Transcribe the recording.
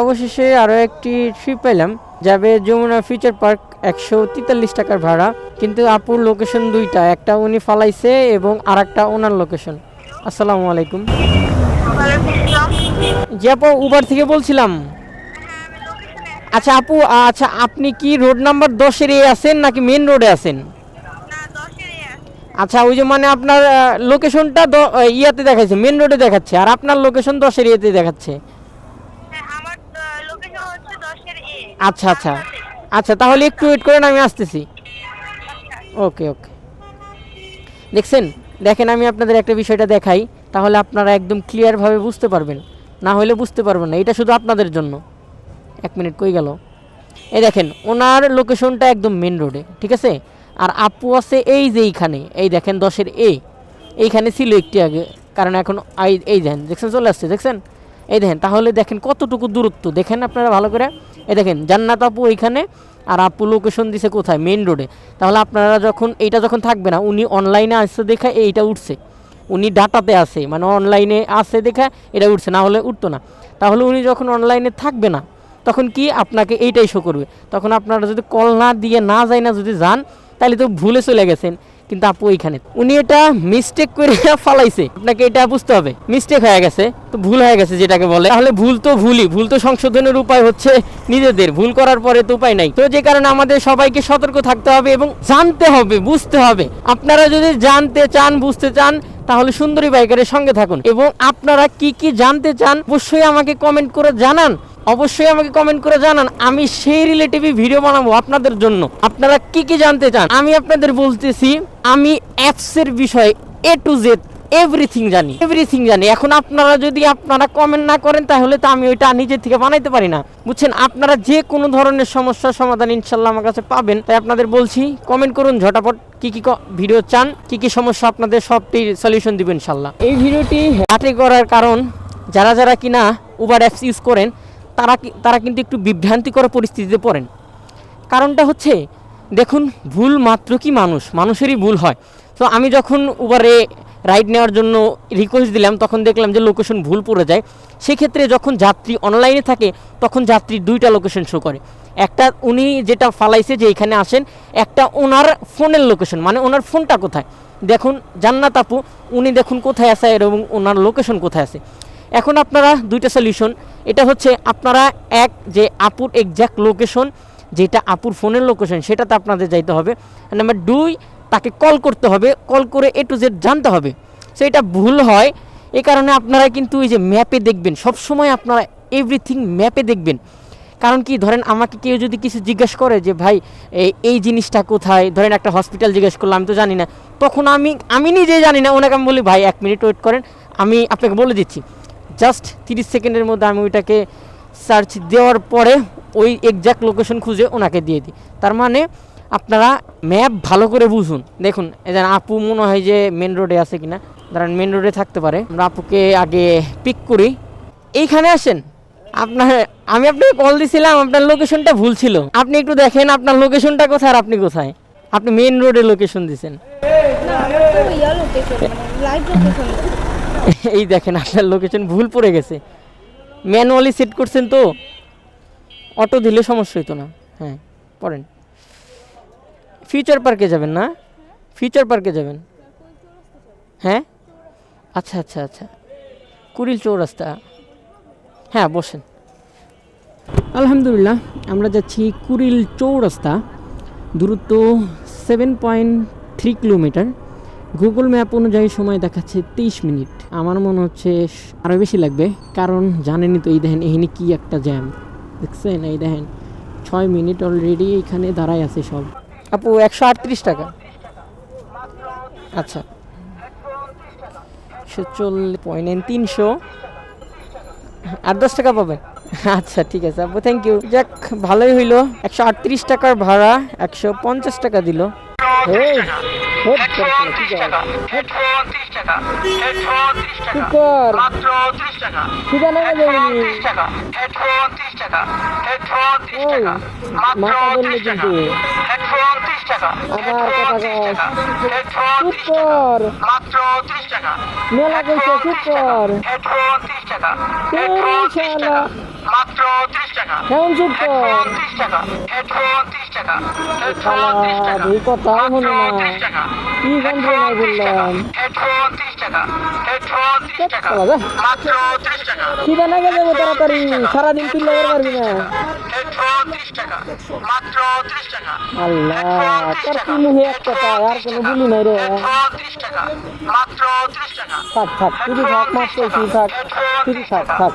অবশেষে আরও একটি ট্রিপ পেলাম, যাবে যমুনা ফিউচার পার্ক একশো তেতাল্লিশ টাকার ভাড়া, কিন্তু আপুর লোকেশন দুইটা, একটা উনি ফালাইছে এবং আর একটা ওনার লোকেশন আসসালামু আলাইকুম। জি আপু উবার থেকে বলছিলাম। আচ্ছা আপু আচ্ছা আপনি কি রোড নাম্বার দশের এ আছেন নাকি মেন রোডে আছেন? আচ্ছা ওই যে মানে আপনার লোকেশনটা ইয়াতে দেখাচ্ছে মেন রোডে দেখাচ্ছে, আর আপনার লোকেশন দশের ইয়েতে দেখাচ্ছে আমার লোকেশন হচ্ছে দশের এ আচ্ছা আচ্ছা। আচ্ছা তাহলে একটু ওয়েট করেন আমি আসতেছি। ওকে ওকে। দেখছেন? দেখেন আমি আপনাদের একটা বিষয়টা দেখাই তাহলে আপনারা একদম ক্লিয়ারভাবে বুঝতে পারবেন। না হলে বুঝতে পারবেন না এটা শুধু আপনাদের জন্য। এক মিনিট কই গেল? এই দেখেন ওনার লোকেশনটা একদম মেন রোডে ঠিক আছে? আর আপু আছে এই যে এইখানে এই দেখেন দশের এ। এইখানে ছিল একটি আগে কারণ এখন এই এই দেখেন দেখছেন চলে আসছে দেখছেন? এই দেখেন, তাহলে দেখেন কতটুকু দূরত্ব। দেখেন আপনারা ভালো করে। এই দেখেন, জান্নাত আপু এইখানে আর আপু লোকেশন দিছে কোথায়? মেন রোডে তাহলে আপনারা যখন, এইটা যখন থাকবে না, উনি অনলাইনে আসছে দেখা এইটা উঠছে। উনি ডাটাতে আছে মানে অনলাইনে আছে দেখা এটা উঠছে, না হলে উঠতো না। তাহলে উনি যখন অনলাইনে থাকবে না, তখন কি আপনাকে এইটাই শো করবে? তখন আপনারা যদি কল না দিয়ে না যায় না যদি যান, তাহলে তো ভুলে চলে গেছেন। কিন্তু আপু ওইখানে। উনি এটা মিস্টেক করে ফালাইছে। আপনাকে এটা বুঝতে হবে। মিস্টেক হয়ে গেছে, তো ভুল হয়ে গেছে যেটাকে বলে। তাহলে ভুল তো ভুলই। ভুল তো সংশোধনের উপায় হচ্ছে নিজেদের। ভুল করার পরে তো উপায় নাই। তো যে কারণে আমাদের সবাইকে সতর্ক থাকতে হবে এবং জানতে হবে, বুঝতে হবে। আপনারা যদি জানতে চান, বুঝতে চান, তাহলে সুন্দরী বাইকারের সঙ্গে থাকুন। এবং আপনারা কি কি জানতে চান, অবশ্যই আমাকে কমেন্ট করে জানান। অবশ্যই আমাকে কমেন্ট করে জানান। আমি সেই রিলেটিভই ভিডিও বানাবো আপনাদের জন্য। আপনারা কি কি জানতে চান? আমি আপনাদের বলতেছি, আমি অ্যাপসের বিষয়ে এ টু জেড এভরিথিং জানি। এভরিথিং জানি। এখন আপনারা যদি আপনারা কমেন্ট না করেন, তাহলে তো আমি ওইটা নিজের থেকে বানাইতে পারি না। বুঝছেন? আপনারা যে কোনো ধরনের সমস্যার সমাধান ইনশাল্লাহ আমার কাছে পাবেন। তাই আপনাদের বলছি কমেন্ট করুন, ঝটাপট কি কি ভিডিও চান, কি কি সমস্যা আপনাদের সবটির সলিউশন দিবেন ইনশাল্লাহ। এই ভিডিওটি হাতে করার কারণ, যারা যারা কিনা উবার অ্যাপস ইউজ করেন তারা তারা কিন্তু একটু বিভ্রান্তিকর পরিস্থিতিতে পড়েন। কারণটা হচ্ছে, দেখুন, ভুল মাত্র কি মানুষ? মানুষেরই ভুল হয়। তো আমি যখন উবারে রাইড নেওয়ার জন্য রিকোয়েস্ট দিলাম, তখন দেখলাম যে লোকেশন ভুল পড়ে যায়। সেক্ষেত্রে যখন যাত্রী অনলাইনে থাকে, তখন যাত্রী দুইটা লোকেশন শো করে। একটা উনি যেটা ফালাইছে যে এখানে আসেন, একটা ওনার ফোনের লোকেশন মানে ওনার ফোনটা কোথায়? দেখুন, জান্নাত আপু, উনি দেখুন কোথায় আছে এবং ওনার লোকেশন কোথায় আছে। এখন আপনারা দুইটা সলিউশন এটা হচ্ছে আপনারা এক, যে আপুর এক্স্যাক্ট লোকেশন যেটা আপুর ফোনের লোকেশন সেটাতে আপনাদের যাইতে হবে। নাম্বার দুই, তাকে কল করতে হবে। কল করে এ টু জেড জানতে হবে। সো এটা ভুল হয়। এই কারণে আপনারা কিন্তু এই যে ম্যাপে দেখবেন সব সময় আপনারা এভরিথিং ম্যাপে দেখবেন। কারণ কি, ধরেন আমাকে কেউ যদি কিছু জিজ্ঞেস করে যে, ভাই এই- জিনিসটা কোথায়? ধরেন একটা হসপিটাল জিজ্ঞেস করলাম আমি তো জানি না। তখন আমি আমি নিজে জানি না। ওনাকে আমি বলি, ভাই, এক মিনিট ওয়েট করেন। আমি আপনাকে বলে দিচ্ছি। জাস্ট তিরিশ সেকেন্ডের মধ্যে আমি ওইটাকে সার্চ দেওয়ার পরে ওই এক্স্যাক্ট লোকেশন খুঁজে ওনাকে দিয়ে দিই তার মানে আপনারা ম্যাপ ভালো করে বুঝুন দেখুন এদের আপু মনে হয় যে মেন রোডে আছে কিনা ধরেন মেন রোডে থাকতে পারে আমরা আপুকে আগে পিক করি এইখানে আসেন আপনার আমি আপনাকে কল দিছিলাম আপনার লোকেশনটা ভুল ছিল আপনি একটু দেখেন আপনার লোকেশনটা কোথায় আর আপনি কোথায় আপনি মেন রোডে লোকেশন দিছেন এই দেখেন, আপনার লোকেশন ভুল পড়ে গেছে। ম্যানুয়ালি সেট করছেন তো অটো দিলে সমস্যা হতো না। হ্যাঁ পড়েন। ফিউচার পার্কে যাবেন না? ফিউচার পার্কে যাবেন? হ্যাঁ? আচ্ছা আচ্ছা আচ্ছা। কুড়িল চৌরাস্তা। হ্যাঁ বসেন। আলহামদুলিল্লাহ, আমরা যাচ্ছি কুড়িল চৌরাস্তা। দূরত্ব seven point three kilometre Google map অনুযায়ী সময় দেখাচ্ছে তেইশ মিনিট। আমার মনে হচ্ছে আরও বেশি লাগবে কারণ জানেনই তো এই দেখেন এখানে কি একটা জ্যাম দেখছেন? এই দেখেন ছয় মিনিট অলরেডি এখানে দাঁড়ায় আছে সব। আপু একশো আটত্রিশ টাকা। আচ্ছা। একশো চল্লিশ পয়েন্ট নাইন তিনশো। আট দশ টাকা পাবেন। আচ্ছা ঠিক আছে। আপু থ্যাংক ইউ যাক ভালোই হইল। একশো আটত্রিশ টাকার ভাড়া একশো পঞ্চাশ টাকা দিল। এই, হোপ করে ফেলো, কি করে? কি কর? সুদা নেমে যাবেনি। ওই, মাথা ধরলে কিন্তু। আবার কথা কয়। চুপ কর। মেলা কইছে, চুপ কর। এই শালা। মাত্র 30 টাকা কেমন চুপ তো হেডফোন 30 টাকা হেডফোন 30 টাকা হেডফোন 30 টাকা এই কথাও মাত্র হলো না 30 টাকা কি যন্ত্রণায় বললাম হেডফোন 30 টাকা হেডফোন 30 টাকা চলো, যা। মাত্র 30 টাকা খিদা গেলে তাড়াতাড়ি সারাদিন তুই পারবি না হেডফোন 30 টাকা মাত্র 30 টাকা আল্লাহ তোর কি মুহে এক কথা আর কোনো বলি নাই রে হেডফোন 30 টাকা মাত্র 30 টাকা থাক থাক তুই থাক মাছ পেয়েছি থাক তুই থাক থাক